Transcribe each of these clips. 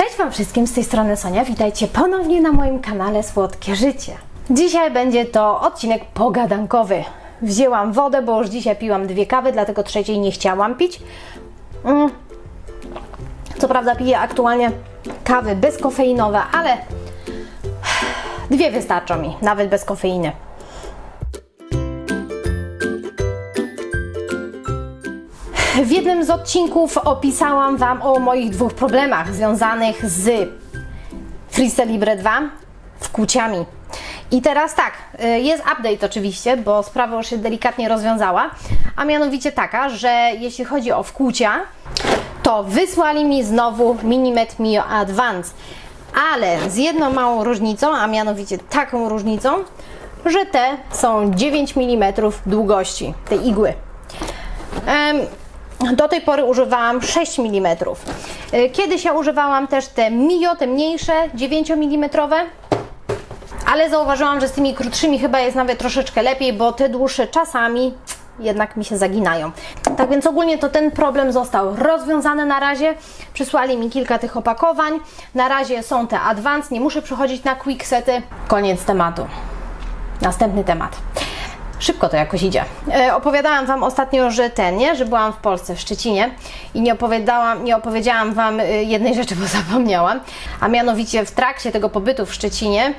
Cześć Wam wszystkim, z tej strony Sonia. Witajcie ponownie na moim kanale Słodkie Życie. Dzisiaj będzie to odcinek pogadankowy. Wzięłam wodę, bo już dzisiaj piłam dwie kawy, dlatego trzeciej nie chciałam pić. Mm. Co prawda piję aktualnie kawy bezkofeinowe, ale dwie wystarczą mi, nawet bez kofeiny. W jednym z odcinków opisałam Wam o moich dwóch problemach związanych z Freestyle Libre 2 wkłuciami. I teraz tak, y, jest update oczywiście, bo sprawa już się delikatnie rozwiązała, a mianowicie taka, że jeśli chodzi o wkłucia, to wysłali mi znowu Minimet Mio Advance, ale z jedną małą różnicą, a mianowicie taką różnicą, że te są 9 mm długości, tej igły. Do tej pory używałam 6 mm. Y, Kiedyś ja używałam też te Mio, te mniejsze, 9 mm. Ale zauważyłam, że z tymi krótszymi chyba jest nawet troszeczkę lepiej, bo te dłuższe czasami jednak mi się zaginają. Tak więc ogólnie to ten problem został rozwiązany na razie. Przysłali mi kilka tych opakowań. Na razie są te advance, nie muszę przechodzić na quicksety. Koniec tematu. Następny temat. Szybko to jakoś idzie. E, opowiadałam Wam ostatnio, że ten, nie? Że byłam w Polsce, w Szczecinie i nie opowiadałam, nie opowiedziałam Wam e, jednej rzeczy, bo zapomniałam. A mianowicie w trakcie tego pobytu w Szczecinie,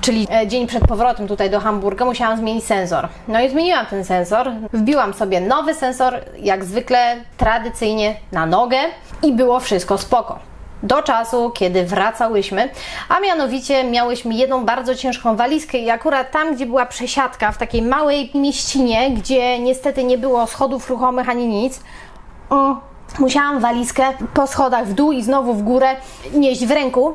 czyli e, dzień przed powrotem tutaj do Hamburga, musiałam zmienić sensor. No i zmieniłam ten sensor. Wbiłam sobie nowy sensor, jak zwykle tradycyjnie na nogę i było wszystko spoko do czasu, kiedy wracałyśmy, a mianowicie miałyśmy jedną bardzo ciężką walizkę i akurat tam, gdzie była przesiadka w takiej małej mieścinie, gdzie niestety nie było schodów ruchomych ani nic, musiałam walizkę po schodach w dół i znowu w górę nieść w ręku.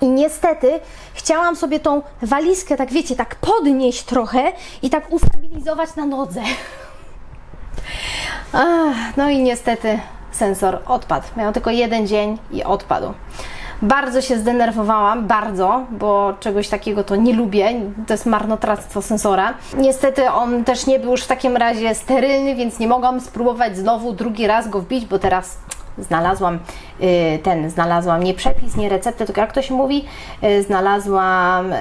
I niestety chciałam sobie tą walizkę, tak wiecie, tak podnieść trochę i tak ustabilizować na nodze. Ach, no i niestety sensor odpadł. Miał tylko jeden dzień i odpadł. Bardzo się zdenerwowałam, bardzo, bo czegoś takiego to nie lubię. To jest marnotrawstwo sensora. Niestety on też nie był już w takim razie sterylny, więc nie mogłam spróbować znowu drugi raz go wbić, bo teraz znalazłam y, ten, znalazłam nie przepis, nie receptę, tylko jak to się mówi, y, znalazłam, y,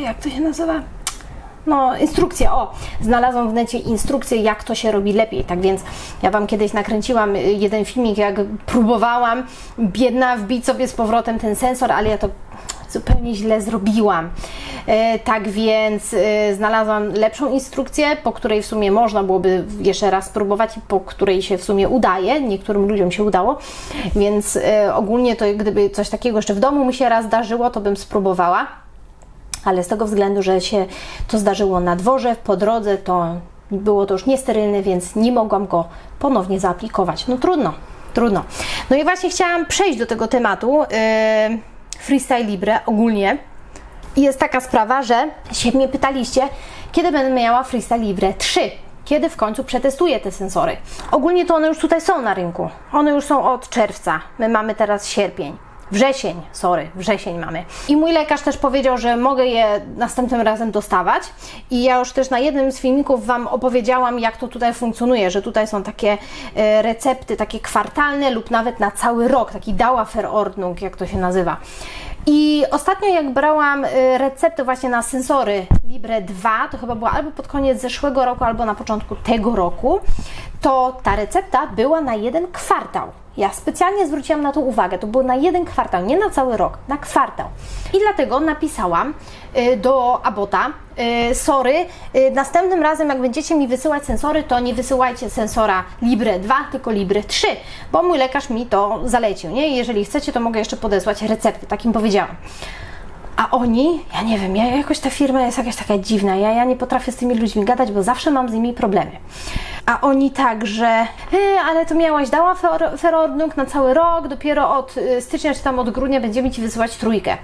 jak to się nazywa? No, instrukcję, o, znalazłam w necie instrukcję, jak to się robi lepiej. Tak więc ja Wam kiedyś nakręciłam y, jeden filmik, jak próbowałam biedna wbić sobie z powrotem ten sensor, ale ja to zupełnie źle zrobiłam. E, tak więc e, znalazłam lepszą instrukcję, po której w sumie można byłoby jeszcze raz spróbować i po której się w sumie udaje. Niektórym ludziom się udało, więc e, ogólnie to gdyby coś takiego jeszcze w domu mi się raz zdarzyło, to bym spróbowała ale z tego względu, że się to zdarzyło na dworze, po drodze, to było to już niesterylne, więc nie mogłam go ponownie zaaplikować. No trudno, trudno. No i właśnie chciałam przejść do tego tematu yy, Freestyle Libre ogólnie. I jest taka sprawa, że się mnie pytaliście, kiedy będę miała Freestyle Libre 3 kiedy w końcu przetestuję te sensory. Ogólnie to one już tutaj są na rynku. One już są od czerwca. My mamy teraz sierpień. Wrzesień, sorry, wrzesień mamy. I mój lekarz też powiedział, że mogę je następnym razem dostawać. I ja już też na jednym z filmików Wam opowiedziałam, jak to tutaj funkcjonuje, że tutaj są takie e, recepty, takie kwartalne lub nawet na cały rok, taki Dauerverordnung, jak to się nazywa. I ostatnio jak brałam e, receptę właśnie na sensory Libre 2, to chyba była albo pod koniec zeszłego roku, albo na początku tego roku, to ta recepta była na jeden kwartał. Ja specjalnie zwróciłam na to uwagę. To było na jeden kwartał, nie na cały rok, na kwartał. I dlatego napisałam y, do Abota, y, sorry, y, następnym razem jak będziecie mi wysyłać sensory, to nie wysyłajcie sensora Libre 2, tylko Libre 3, bo mój lekarz mi to zalecił, nie? Jeżeli chcecie, to mogę jeszcze podesłać recepty, takim powiedziałam. A oni, ja nie wiem, ja jakoś ta firma jest jakaś taka dziwna. Ja, ja nie potrafię z tymi ludźmi gadać, bo zawsze mam z nimi problemy. A oni tak, że e, ale to miałaś dała fer- ferordnung na cały rok, dopiero od y, stycznia czy tam od grudnia będziemy Ci wysyłać trójkę.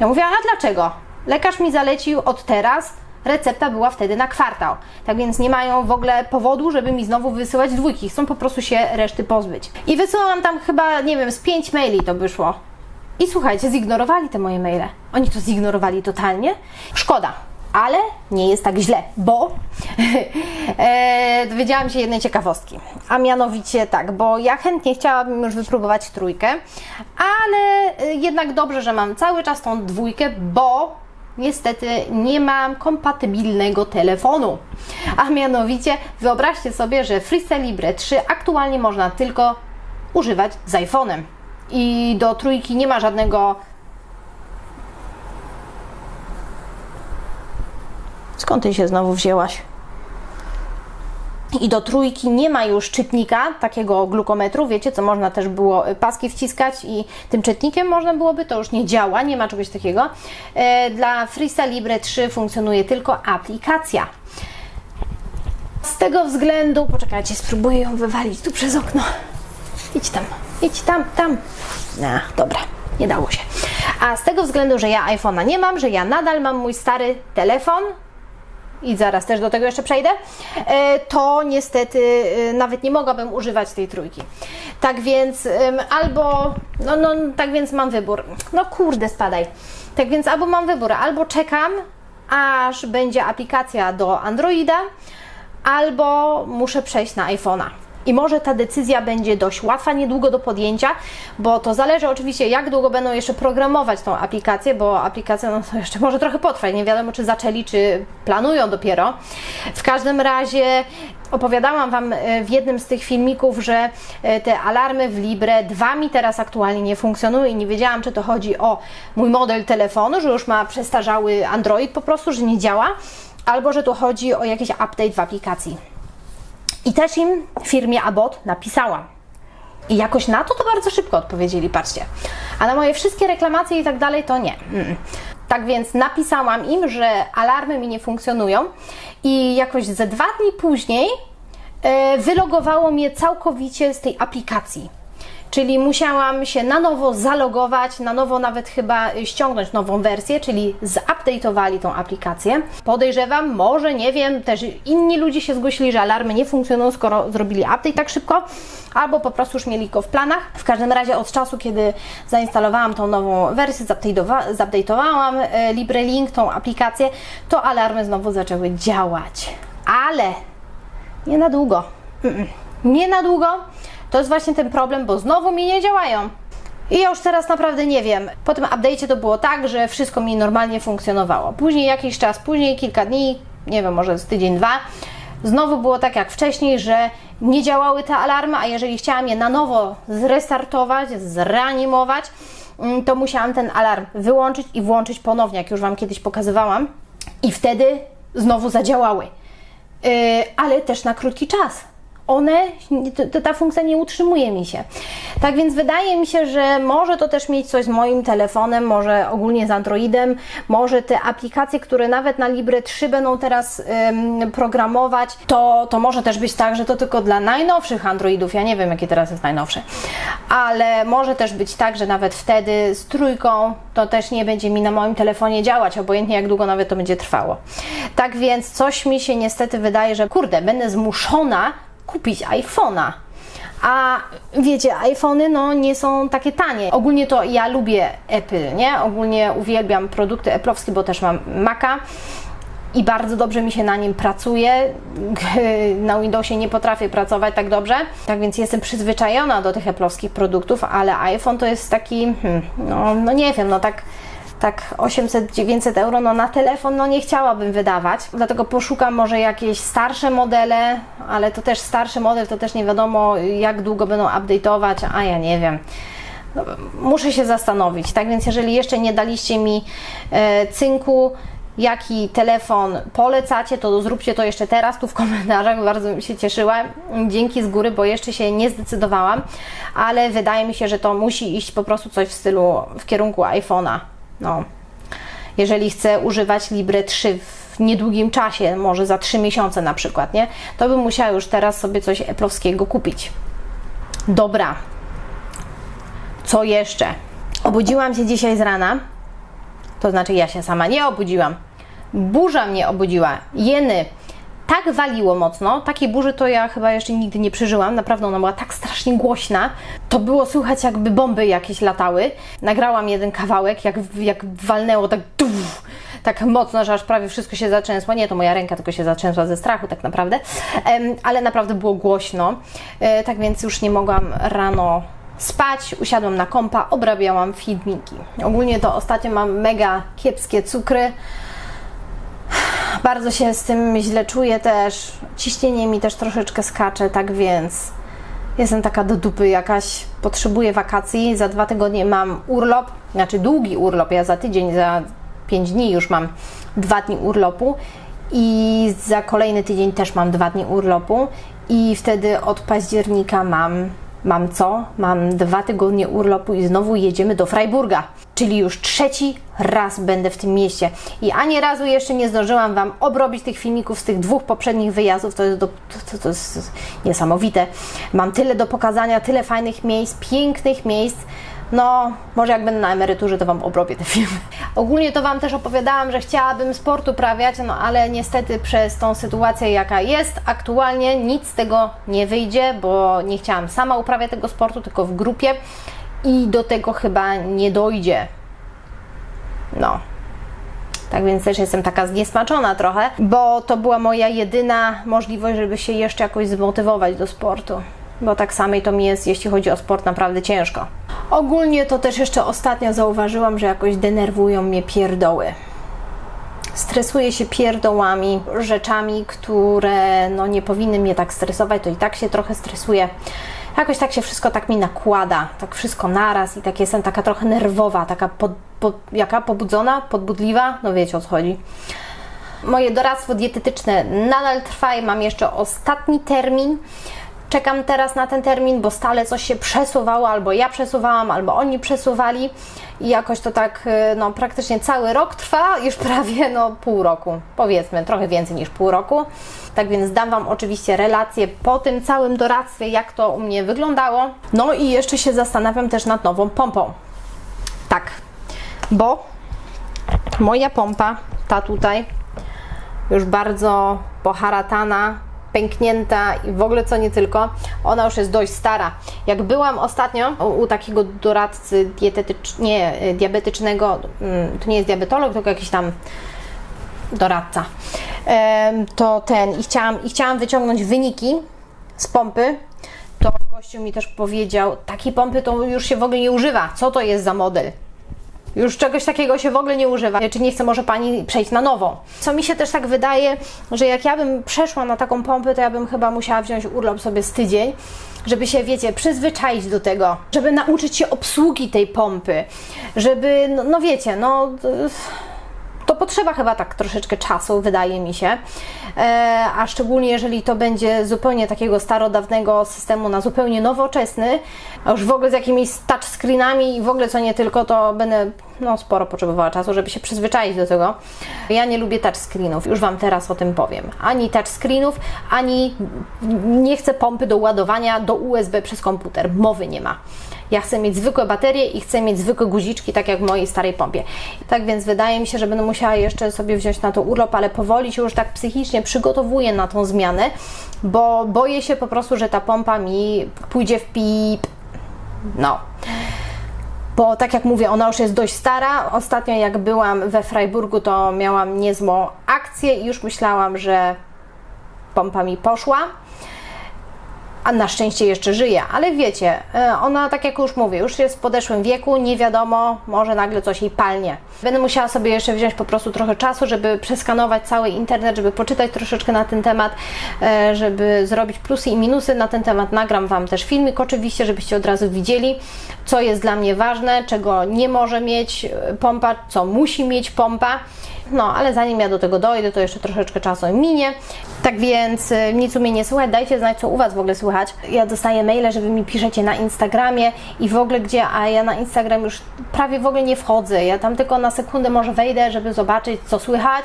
Ja mówię, a dlaczego? Lekarz mi zalecił od teraz, recepta była wtedy na kwartał. Tak więc nie mają w ogóle powodu, żeby mi znowu wysyłać dwójki. Chcą po prostu się reszty pozbyć. I wysyłałam tam chyba, nie wiem, z pięć maili to wyszło. I słuchajcie, zignorowali te moje maile. Oni to zignorowali totalnie. Szkoda. Ale nie jest tak źle, bo e, dowiedziałam się jednej ciekawostki. A mianowicie tak, bo ja chętnie chciałabym już wypróbować trójkę, ale e, jednak dobrze, że mam cały czas tą dwójkę, bo niestety nie mam kompatybilnego telefonu. A mianowicie wyobraźcie sobie, że Freestyle Libre 3 aktualnie można tylko używać z iPhone'em. I do trójki nie ma żadnego Skąd ty się znowu wzięłaś? I do trójki nie ma już czytnika, takiego glukometru, wiecie, co można też było paski wciskać i tym czytnikiem można byłoby, to już nie działa, nie ma czegoś takiego. E, Dla Freestyle Libre 3 funkcjonuje tylko aplikacja. Z tego względu, poczekajcie, spróbuję ją wywalić tu przez okno. Idź tam, idź tam, tam. Ach, dobra, nie dało się. A z tego względu, że ja iPhone'a nie mam, że ja nadal mam mój stary telefon, i zaraz też do tego jeszcze przejdę, e, to niestety e, nawet nie mogłabym używać tej trójki. Tak więc albo, no, no tak więc mam wybór. No kurde, spadaj. Tak więc albo mam wybór, albo czekam, aż będzie aplikacja do Androida, albo muszę przejść na iPhone'a. I może ta decyzja będzie dość łatwa niedługo do podjęcia, bo to zależy oczywiście, jak długo będą jeszcze programować tą aplikację, bo aplikacja no, jeszcze może trochę potrwać. Nie wiadomo, czy zaczęli, czy planują dopiero. W każdym razie opowiadałam Wam e, w jednym z tych filmików, że e, te alarmy w Libre 2 mi teraz aktualnie nie funkcjonują i nie wiedziałam, czy to chodzi o mój model telefonu, że już ma przestarzały Android po prostu, że nie działa, albo że tu chodzi o jakiś update w aplikacji. I też im firmie Abot napisałam. I jakoś na to to bardzo szybko odpowiedzieli, patrzcie. A na moje wszystkie reklamacje i tak dalej to nie. Mm. Tak więc napisałam im, że alarmy mi nie funkcjonują i jakoś ze dwa dni później e, wylogowało mnie całkowicie z tej aplikacji. Czyli musiałam się na nowo zalogować, na nowo nawet chyba ściągnąć nową wersję, czyli zupdate'owali tą aplikację. Podejrzewam, może, nie wiem, też inni ludzie się zgłosili, że alarmy nie funkcjonują, skoro zrobili update tak szybko, albo po prostu już mieli go w planach. W każdym razie od czasu, kiedy zainstalowałam tą nową wersję, zupdate'owa- zupdate'owałam e, LibreLink, tą aplikację, to alarmy znowu zaczęły działać. Ale nie na długo. Nie na długo. To jest właśnie ten problem, bo znowu mi nie działają. I ja już teraz naprawdę nie wiem. Po tym update'cie to było tak, że wszystko mi normalnie funkcjonowało. Później jakiś czas, później kilka dni, nie wiem, może z tydzień, dwa, znowu było tak jak wcześniej, że nie działały te alarmy, a jeżeli chciałam je na nowo zrestartować, zreanimować, mm, to musiałam ten alarm wyłączyć i włączyć ponownie, jak już Wam kiedyś pokazywałam. I wtedy znowu zadziałały. Yy, ale też na krótki czas. One, ta funkcja nie utrzymuje mi się. Tak więc wydaje mi się, że może to też mieć coś z moim telefonem, może ogólnie z Androidem, może te aplikacje, które nawet na Libre 3 będą teraz ym, programować, to, to może też być tak, że to tylko dla najnowszych Androidów. Ja nie wiem, jaki teraz jest najnowszy, ale może też być tak, że nawet wtedy z trójką to też nie będzie mi na moim telefonie działać, obojętnie jak długo nawet to będzie trwało. Tak więc coś mi się niestety wydaje, że kurde, będę zmuszona kupić iPhone'a. A wiecie, iPhony no nie są takie tanie. Ogólnie to ja lubię Apple, nie? Ogólnie uwielbiam produkty Apple'owskie, bo też mam Maca i bardzo dobrze mi się na nim pracuje. Na Windowsie nie potrafię pracować tak dobrze, tak więc jestem przyzwyczajona do tych Apple'owskich produktów, ale iPhone to jest taki, hmm, no, no nie wiem, no tak tak 800-900 euro no na telefon no nie chciałabym wydawać, dlatego poszukam może jakieś starsze modele, ale to też starszy model, to też nie wiadomo jak długo będą update'ować, a ja nie wiem. No, muszę się zastanowić, tak więc jeżeli jeszcze nie daliście mi e, cynku, jaki telefon polecacie, to zróbcie to jeszcze teraz tu w komentarzach, bardzo się cieszyła. Dzięki z góry, bo jeszcze się nie zdecydowałam, ale wydaje mi się, że to musi iść po prostu coś w stylu w kierunku iPhone'a. No. Jeżeli chcę używać Libre 3 w niedługim czasie, może za 3 miesiące na przykład, nie? To bym musiała już teraz sobie coś Apple'owskiego kupić. Dobra. Co jeszcze? Obudziłam się dzisiaj z rana. To znaczy ja się sama nie obudziłam. Burza mnie obudziła. Jeny. Tak waliło mocno, takiej burzy to ja chyba jeszcze nigdy nie przeżyłam. Naprawdę ona była tak strasznie głośna. To było słychać jakby bomby jakieś latały. Nagrałam jeden kawałek, jak, jak walnęło tak duf, tak mocno, że aż prawie wszystko się zatrzęsło. Nie, to moja ręka tylko się zatrzęsła ze strachu tak naprawdę, ale naprawdę było głośno. E, tak więc już nie mogłam rano spać, usiadłam na kompa, obrabiałam filmiki. Ogólnie to ostatnio mam mega kiepskie cukry. Bardzo się z tym źle czuję też. Ciśnienie mi też troszeczkę skacze, tak więc jestem taka do dupy jakaś. Potrzebuję wakacji. Za dwa tygodnie mam urlop, znaczy długi urlop. Ja za tydzień, za pięć dni już mam dwa dni urlopu i za kolejny tydzień też mam dwa dni urlopu i wtedy od października mam mam co? Mam dwa tygodnie urlopu i znowu jedziemy do Freiburga. Czyli już trzeci raz będę w tym mieście. I ani razu jeszcze nie zdążyłam Wam obrobić tych filmików z tych dwóch poprzednich wyjazdów. To jest, do, to, to jest niesamowite. Mam tyle do pokazania, tyle fajnych miejsc, pięknych miejsc. No, może jak będę na emeryturze, to Wam obrobię te filmy. Ogólnie to Wam też opowiadałam, że chciałabym sport uprawiać, no ale niestety przez tą sytuację, jaka jest aktualnie, nic z tego nie wyjdzie, bo nie chciałam sama uprawiać tego sportu, tylko w grupie i do tego chyba nie dojdzie. No. Tak więc też jestem taka zniesmaczona trochę, bo to była moja jedyna możliwość, żeby się jeszcze jakoś zmotywować do sportu. Bo tak samej to mi jest, jeśli chodzi o sport, naprawdę ciężko. Ogólnie to też jeszcze ostatnio zauważyłam, że jakoś denerwują mnie pierdoły. Stresuję się pierdołami, rzeczami, które no, nie powinny mnie tak stresować, to i tak się trochę stresuję. Jakoś tak się wszystko tak mi nakłada, tak wszystko naraz i tak jestem taka trochę nerwowa, taka pod, pod, jaka pobudzona, podbudliwa, no wiecie o co chodzi. Moje doradztwo dietetyczne nadal trwa i mam jeszcze ostatni termin. Czekam teraz na ten termin, bo stale coś się przesuwało, albo ja przesuwałam, albo oni przesuwali i jakoś to tak y, no, praktycznie cały rok trwa, już prawie no, pół roku, powiedzmy, trochę więcej niż pół roku. Tak więc dam Wam oczywiście relację po tym całym doradztwie, jak to u mnie wyglądało. No i jeszcze się zastanawiam też nad nową pompą. Tak, bo moja pompa, ta tutaj, już bardzo poharatana, pęknięta i w ogóle co nie tylko, ona już jest dość stara. Jak byłam ostatnio u, u takiego doradcy nie, y, diabetycznego, mm, to nie jest diabetolog, tylko jakiś tam doradca, to ten i chciałam, i chciałam wyciągnąć wyniki z pompy, to gościu mi też powiedział, takiej pompy to już się w ogóle nie używa. Co to jest za model? Już czegoś takiego się w ogóle nie używa. Czy nie chce może Pani przejść na nową? Co mi się też tak wydaje, że jak ja bym przeszła na taką pompę, to ja bym chyba musiała wziąć urlop sobie z tydzień, żeby się, wiecie, przyzwyczaić do tego, żeby nauczyć się obsługi tej pompy, żeby, no, no wiecie, no to potrzeba chyba tak troszeczkę czasu, wydaje mi się. E, a szczególnie jeżeli to będzie zupełnie takiego starodawnego systemu na zupełnie nowoczesny, a już w ogóle z jakimiś touchscreenami i w ogóle co nie tylko, to będę no, sporo potrzebowała czasu, żeby się przyzwyczaić do tego. Ja nie lubię touchscreenów, już Wam teraz o tym powiem. Ani touchscreenów, ani nie chcę pompy do ładowania do USB przez komputer. Mowy nie ma. Ja chcę mieć zwykłe baterie i chcę mieć zwykłe guziczki, tak jak w mojej starej pompie. Tak więc wydaje mi się, że będę musiała jeszcze sobie wziąć na to urlop, ale powoli się już tak psychicznie przygotowuję na tą zmianę, bo boję się po prostu, że ta pompa mi pójdzie w pip. No bo tak jak mówię, ona już jest dość stara. Ostatnio jak byłam we Freiburgu, to miałam niezłą akcję i już myślałam, że pompa mi poszła. A na szczęście jeszcze żyje, ale wiecie, e, ona, tak jak już mówię, już jest w podeszłym wieku, nie wiadomo, może nagle coś jej palnie. Będę musiała sobie jeszcze wziąć po prostu trochę czasu, żeby przeskanować cały internet, żeby poczytać troszeczkę na ten temat, e, żeby zrobić plusy i minusy na ten temat. Nagram Wam też filmik oczywiście, żebyście od razu widzieli, co jest dla mnie ważne, czego nie może mieć pompa, co musi mieć pompa. No, ale zanim ja do tego dojdę, to jeszcze troszeczkę czasu minie. Tak więc y, nic u mnie nie słychać. Dajcie znać, co u Was w ogóle słychać. Ja dostaję maile, że Wy mi piszecie na Instagramie i w ogóle gdzie, a ja na Instagram już prawie w ogóle nie wchodzę. Ja tam tylko na sekundę może wejdę, żeby zobaczyć, co słychać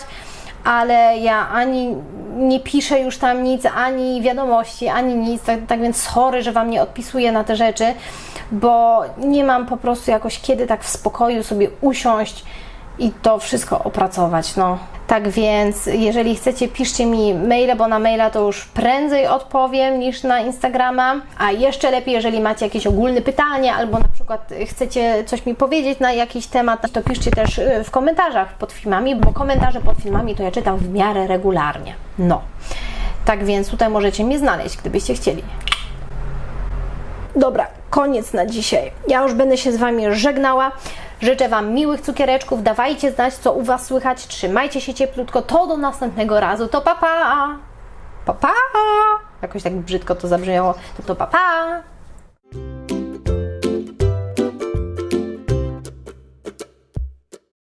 ale ja ani nie piszę już tam nic, ani wiadomości, ani nic, tak, tak więc sorry, że Wam nie odpisuję na te rzeczy, bo nie mam po prostu jakoś kiedy tak w spokoju sobie usiąść i to wszystko opracować. No. Tak więc, jeżeli chcecie, piszcie mi maile, bo na maila to już prędzej odpowiem niż na Instagrama. A jeszcze lepiej, jeżeli macie jakieś ogólne pytanie, albo na przykład chcecie coś mi powiedzieć na jakiś temat, to piszcie też y, w komentarzach pod filmami, bo komentarze pod filmami to ja czytam w miarę regularnie. No. Tak więc tutaj możecie mnie znaleźć, gdybyście chcieli. Dobra, koniec na dzisiaj. Ja już będę się z Wami żegnała. Życzę Wam miłych cukiereczków. Dawajcie znać, co u Was słychać. Trzymajcie się cieplutko. To do następnego razu. To papa. Papa. Jakoś tak brzydko to zabrzmiało. To to papa.